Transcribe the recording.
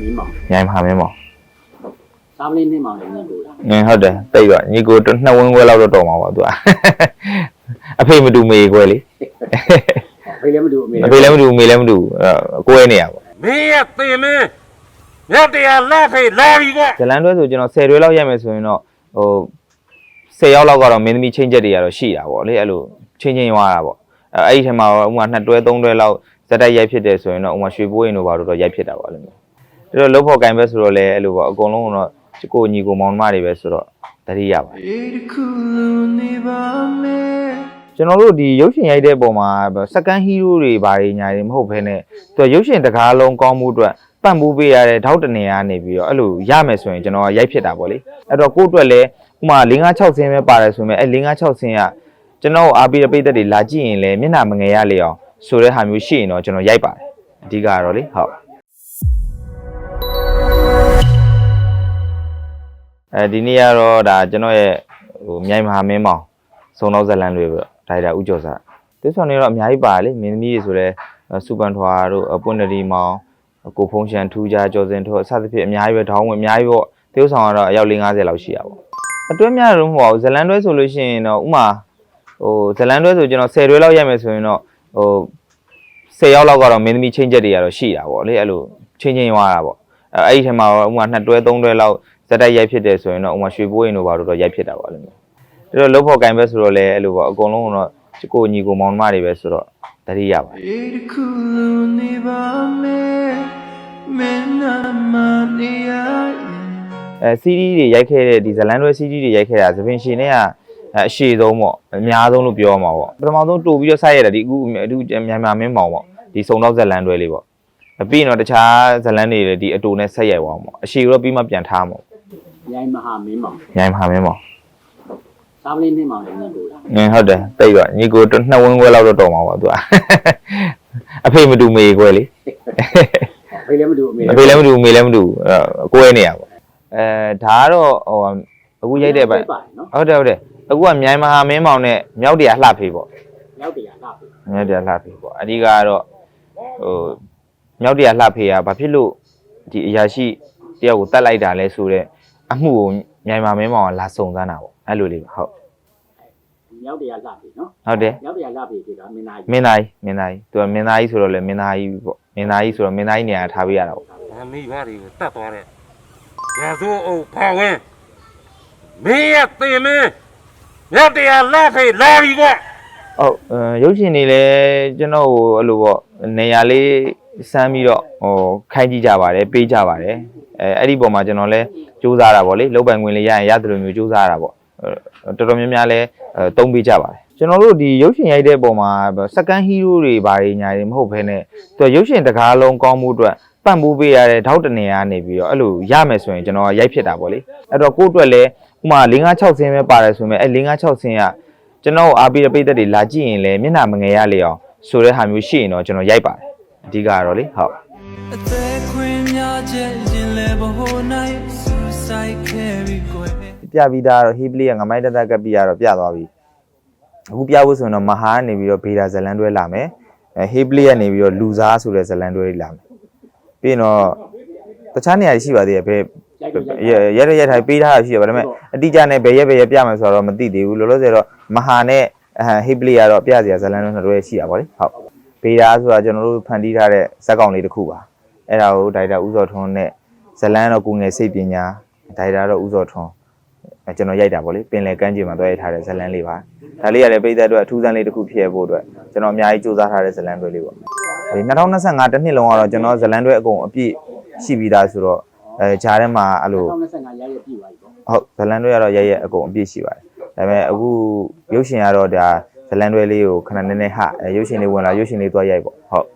မင်းမောင်မြိုင်မဟာမင်းမောင်စားမလေးနှင်းမောင်လည်းမြင်လို့လားငင်းဟုတ်တယ်တိတ်တော့ညီကိုတစ်နှစ်ဝင်းခွဲလောက်တော့တော်မှာပေါ့သူကအဖေမတူမေခွဲလေဖေးလည်းမတူအမေအဖေလည်းမတူမေလည်းမတူအဲ့တော့ကိုယ်နေရပေါ့မင်းရဲ့သင်မင်းမြတ်တရားလက်ဖေးလာပြီကဇလန်တွဲဆိုကျွန်တော်10တွဲလောက်ရိုက်မယ်ဆိုရင်တော့ဟို10ရောက်လောက်ကတော့မင်းသမီးချင်းချက်တွေကတော့ရှိတာပေါ့လေအဲ့လိုချင်းချင်းရွာတာပေါ့အဲ့အဲ့ဒီထဲမှာတော့ဥမာ2တွဲ3တွဲလောက်ဇက်တိုက်ရိုက်ဖြစ်တယ်ဆိုရင်တော့ဥမာရွှေဘိုးရင်တို့ဘာလို့တော့ရိုက်ဖြစ်တာပေါ့အဲ့လို မျိုးအဲ့တော့လုတ်ဖို့ကင်ပဲဆိုတော့လေအဲ့လိုပေါ့အကုန်လုံးကတော့ကိုညီကိုမောင်နှမတွေပဲဆိုတော့တတိရပါကျွန်တော်တို့ဒီရုပ်ရှင်ရိုက်တဲ့ပုံမှာစကန်ဟီးရိုးတွေဘာတွေညာတွေမဟုတ်ဘဲနဲ့သူရုပ်ရှင်တကားလုံးကောင်းမှုအတွက်ပံ့ပိုးပေးရတဲ့ထောက်တနေရနေပြီးတော့အဲ့လိုရမယ်ဆိုရင်ကျွန်တော်ကရိုက်ဖြစ်တာပေါ့လေအဲ့တော့ကိုယ့်အတွက်လည်းဥမာ5 6ဆင်းပဲပါတယ်ဆိုရင်အဲ့5 6ဆင်းကကျွန်တော်အားပေးတဲ့ပိတ်သက်တွေလာကြည့်ရင်လည်းမျက်နှာမငယ်ရလေအောင်ဆိုတဲ့ဟာမျိုးရှိရင်တော့ကျွန်တော်ရိုက်ပါတယ်အဓိကကတော့လေဟုတ် အဲဒီနေ့ကတော့ဒါကျွန်တော်ရဲ့ဟိုမြိုင်မဟာမင်းမောင်စုံတော့ဇလန်တွေပြီးတော့ဒါရိုက်တာဥကျော်စာဒီဆောင်နေတော့အများကြီးပါတယ်လေမင်းသမီးတွေဆိုတော့စူပန်ထွာတို့အပွင့်တရီမောင်ကိုဖုံးရှန်ထူးကြကျော်စင်ထွတ်အစသဖြင့်အများကြီးပဲထောင်းဝင်အများကြီးပေါ့တေးဥဆောင်ကတော့အယောက်50လောက်ရှိရပါပေါ့အတွဲများတော့မဟုတ်ဘူးဇလန်တွဲဆိုလို့ရှိရင်တော့ဥမာဟိုဇလန်တွဲဆိုကျွန်တော်10တွဲလောက်ရိုက်မယ်ဆိုရင်တော့ဟို10ရောက်လောက်ကတော့မင်းသမီးချင်းချက်တွေကတော့ရှိတာပေါ့လေအဲ့လိုချင်းချင်းရွာတာပေါ့အဲ့အဲ့ဒီထဲမှာတော့ဥမာ2တွဲ3တွဲလောက် ဇက်တိုက်ရိုက်ဖြစ်တယ်ဆိုရင်တော့ဥမာရွှေဘိုးရင်တို့ဘာလို့တော့ရိုက်ဖြစ်တာပေါ့အဲ့လိုမျိုးအဲ့တော့လုတ်ဖို့ကင်ပဲဆိုတော့လေအဲ့လိုပေါ့အကုန်လုံးကတော့ကိုညီကိုမောင်နှမတွေပဲဆိုတော့တတိရပါအဲစီးရီးတွေရိုက်ခဲ့တဲ့ဒီဇလန်တွဲစီးရီးတွေရိုက်ခဲ့တာသပင်ရှင်နဲ့ကအရှည်ဆုံးပေါ့အများဆုံးလို့ပြောမှာပေါ့ပထမဆုံးတူပြီးတော့ဆိုက်ရတာဒီအခုအခုမြန်မာမင်းမောင်ပေါ့ဒီစုံတော့ဇလန်တွဲလေးပေါ့ပြီးရင်တော့တခြားဇလန်တွေလည်းဒီအတူနဲ့ဆက်ရိုက်သွားမှာပေါ့အရှည်တော့ပြီးမှပြန်ထားမှာပေါ့ မြိုင်မဟာမင်းမောင်ညိုင်မဟာမင်းမောင်စားမလေးနှင်းမောင်လည်းမြင်လို့လားငင်းဟုတ်တယ်တိတ်တော့ညီကိုတစ်နှစ်ဝင်းခွဲလောက်တော့တော်မှာပေါ့သူကအဖေမတူမေခွဲလေဖေးလည်းမတူအမေအဖေလည်းမတူမေလည်းမတူအဲ့တော့ကိုယ်နေရပေါ့အဲဒါကတော့ဟိုအခုရိုက်တဲ့ဘက်ပါတယ်နော်ဟုတ်တယ်ဟုတ်တယ်အခုကမြိုင်မဟာမင်းမောင်နဲ့မြောက်တရားလှဖေးပေါ့ရောက်တရားလာပြီမြောက်တရားလှဖေးပေါ့အဓိကကတော့ဟိုမြောက်တရားလှဖေးကဘာဖြစ်လို့ဒီအရာရှိတယောက်ကိုတတ်လိုက်တာလဲဆိုတော့ အမှုကိုမြိုင်မမင်းမောင်ကလာစုံစမ်းတာပေါ့အဲ့လိုလေးပါဟုတ်ရောက်တရားလာပြီနော်ဟုတ်တယ်ရောက်တရားလာပြီဒီကမင်းသားမင်းသားကြီးမင်းသားကြီးသူကမင်းသားကြီးဆိုတော့လေမင်းသားကြီးပေါ့မင်းသားကြီးဆိုတော့မင်းသားကြီးနေရာထားပေးရတာပေါ့အမိဘတွေကိုတတ်သွားတဲ့ရာဇိုးအုပ်ဖောက်ဝင်မင်းရဲ့သင်မင်းမြတ်တရားလက်ဖေးလာပြီကဟုတ်အဲရုပ်ရှင်တွေလည်းကျွန်တော်ဟိုအဲ့လိုပေါ့နေရာလေး စမ်းပြီးတော့ဟိုခိုင်းကြည့်ကြပါတယ်ပေးကြပါတယ်အဲအဲ့ဒီပုံမှာကျွန်တော်လည်းစူးစမ်းတာပေါ့လေလုတ်ပိုင်ခွင့်လေးရရင်ရတယ်လို့မျိုးစူးစမ်းတာပေါ့အဲတော်တော်များများလည်းအဲတုံးပေးကြပါတယ်ကျွန်တော်တို့ဒီရုပ်ရှင်ရိုက်တဲ့ပုံမှာစကန်ဟီးရိုးတွေဘာတွေညာတွေမဟုတ်ဘဲနဲ့သူရုပ်ရှင်တကားလုံးကောင်းမှုအတွက်ပံ့ပိုးပေးရတဲ့ထောက်တနေရနေပြီးတော့အဲ့လိုရမယ်ဆိုရင်ကျွန်တော်ကရိုက်ဖြစ်တာပေါ့လေအဲ့တော့ကိုယ့်အတွက်လည်းဥမာ5 6ဆင်းပဲပါတယ်ဆိုရင်အဲ့5 6ဆင်းကကျွန်တော်အားပေးတဲ့ပိတ်သက်တွေလာကြည့်ရင်လည်းမျက်နှာမငယ်ရလေအောင်ဆိုတဲ့ဟာမျိုးရှိရင်တော့ကျွန်တော်ရိုက်ပါတယ် အဓိကကတော့လေဟုတ်အသက်ခွင့်များချက်ရင်လဲဘဟိုနိုင်စူဆိုင်ခဲ့ပြီးကွယ်ပြပြီးသားတော့ဟီပလီကငမိုင်းတက်တက်ကပ်ပြီးရတော့ပြသွားပြီအခုပြဖို့ဆိုရင်တော့မဟာကနေပြီးတော့ဘေဒါဇလန်တွဲလာမယ်အဲဟီပလီကနေပြီးတော့လူစားဆိုတဲ့ဇလန်တွဲလာမယ်ပြီးရင်တော့တခြားနေရာတွေရှိပါသေးတယ်ဘယ်ရိုက်လို့ရိုက်ရရရထိုင်ပေးထားတာရှိရပါဒါပေမဲ့အတိအကျနဲ့ဘယ်ရက်ဘယ်ရက်ပြမယ်ဆိုတော့မသိသေးဘူးလောလောဆယ်တော့မဟာနဲ့ဟိပလီကတော့ပြစရာဇလန်လုံးနှစ်တွဲရှိတာဗောလေဟုတ် ဘေဒါဆိုတာကျွန်တော်တို့ဖန်တီးထားတဲ့ဇက်ကောင်လေးတစ်ခုပါအဲ့ဒါကိုဒါရိုက်တာဦးစောထွန်းနဲ့ဇလန်တော့ကိုငယ်စိတ်ပညာဒါရိုက်တာတော့ဦးစောထွန်းအဲကျွန်တော်ရိုက်တာဗောလေပင်လယ်ကမ်းခြေမှာတွဲရိုက်ထားတဲ့ဇလန်လေးပါဒါလေးရတယ်ပိတ်သက်အတွက်အထူးဆန်းလေးတစ်ခုဖြစ်ရဖို့အတွက်ကျွန်တော်အများကြီးစူးစမ်းထားတဲ့ဇလန်တွဲလေးပေါ့ဒီ2025တစ်နှစ်လုံးကတော့ကျွန်တော်ဇလန်တွဲအကုန်အပြည့်ရှိပြီးသားဆိုတော့အဲဂျားထဲမှာအဲ့လို2025ရရပြည့်သွားပြီပေါ့ဟုတ်ဇလန်တွဲကတော့ရရအကုန်အပြည့်ရှိပါတယ်ဒါပေမဲ့အခုရုပ်ရှင်ကတော့ဒါ ဇလန်တွဲလေးကိုခဏနည်းနည်းဟရုပ်ရှင်လေးဝင်လာရုပ်ရှင်လေးသွားရိုက်ပေါ့ဟုတ်